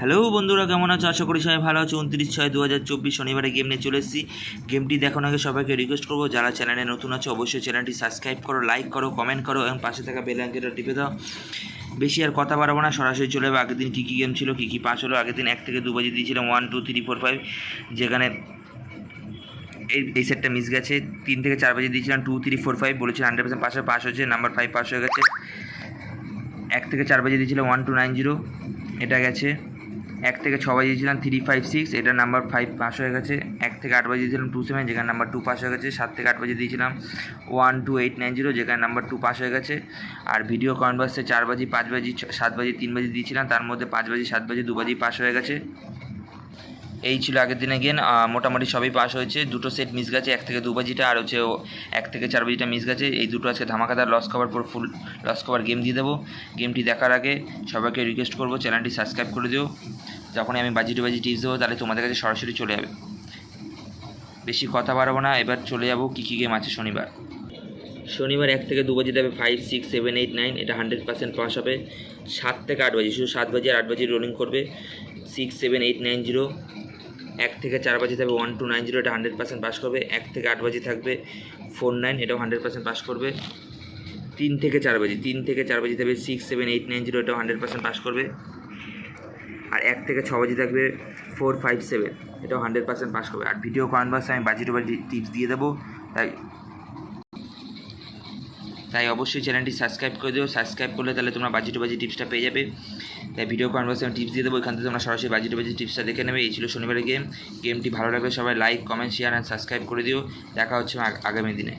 Hello বন্ধুরা, কেমন আছো? আশা করি সবাই ভালো আছো। উনত্রিশ ছয় দু হাজার চব্বিশ শনিবারে গেম নিয়ে চলে এসেছি। গেমটি দেখানোর আগে সবাইকে রিকোয়েস্ট করব, যারা চ্যানেলে নতুন আছে, অবশ্যই চ্যানেলটি সাবস্ক্রাইব করো লাইক করো কমেন্ট করো এবং পাশে থাকা বেল আইকনটা টিপে দাও। বেশি আর কথা বাড়াবো না, সরাসরি চলে যাবে আগের দিন কী কী গেম ছিল, কী কী পাস হলো। আগের দিন এক থেকে দু বাজে দিয়েছিলাম one two three four five যেখানে এই এই সেটটা মিস গেছে। তিন থেকে চার বাজে দিয়েছিলাম টু থ্রি ফোর ফাইভ বলেছিলাম হান্ড্রেড পার্সেন্ট পাশে পাস হয়েছে নাম্বার ফাইভ পাস হয়ে গেছে। এক থেকে চার বাজে দিয়েছিলাম ওয়ান টু নাইন জিরো এটা গেছে। এক থেকে ছ বাজে দিয়েছিলাম থ্রি ফাইভ সিক্স এটা নাম্বার ফাইভ পাস হয়ে গেছে। এক থেকে আট বাজে দিয়েছিলাম টু সেভেন যেখানে নাম্বার টু পাস হয়ে গেছে, সাত থেকে আট বাজে দিয়েছিলাম one two eight nine zero যেখানে নাম্বার টু পাস হয়ে গেছে। আর ভিডিও কনভার্সে চার বাজি, পাঁচ বাজি সাত বাজি, তিন বাজি দিয়েছিলাম, তার মধ্যে পাঁচ বাজি, সাত বাজি, দু বাজি পাস হয়ে গেছে। এই ছিল আগের দিনে গেন মোটামুটি সবই পাস হয়েছে। দুটো সেট মিস গেছে, এক থেকে দু বাজিটা, আর হচ্ছে এক থেকে চার বাজিটা মিস গেছে। এই দুটো আজকে ধামাকাদার লস কভার পুরো ফুল লস কভার গেম দিয়ে দেবো। গেমটি দেখার আগে সবাইকে রিকোয়েস্ট করব চ্যানেলটি সাবস্ক্রাইব করে দিও। যখনই আমি বাজি টু বাজি টিপস দেবো, তাহলে তোমাদের কাছে সরাসরি চলে যাবে। বেশি কথা বাড়াবো না, এবার চলে যাব কী কী গেম আছে শনিবার। শনিবার এক থেকে দু বাজে দেবে five six seven eight nine এটা হান্ড্রেড পার্সেন্ট পাস হবে। সাত থেকে আট বাজে, শুধু সাত বাজে আর আট বাজে রোলিং করবে। Six seven eight nine zero এক থেকে চার বাজে থাকবে ওয়ান টু নাইন জিরো এটা হান্ড্রেড পার্সেন্ট পাস করবে, এক থেকে আট বাজে থাকবে ফোর নাইন এটাও হান্ড্রেড পার্সেন্ট পাস করবে, তিন থেকে চার বাজে, তিন থেকে চার বাজে থাকবে six seven eight nine zero এটাও হান্ড্রেড পার্সেন্ট পাস করবে, আর এক থেকে ছ বাজে থাকবে ফোর ফাইভ সেভেন এটাও হান্ড্রেড পার্সেন্ট পাস করবে, আর ভিডিও কনভার্সে আমি বাজি টু বাজি টিপস দিয়ে দেবো, তাই তাই অবশ্যই চ্যানেলটি সাবস্ক্রাইব করে দেবো সাবস্ক্রাইব করলে তাহলে তোমরা বাজি টু বাজি টিপসটা পেয়ে যাবে। তাই ভিডিও কনভার্সেশন টিপস দিয়ে দেবো। এখান থেকে তোমরা সরাসরি বাজি টু বাজি টিপসটা দেখে নেবে। এই ছিল শনিবারের গেম গেমটি ভালো লাগলে সবাই like comment share and subscribe করে দিও। দেখা হচ্ছে আগামী দিনে।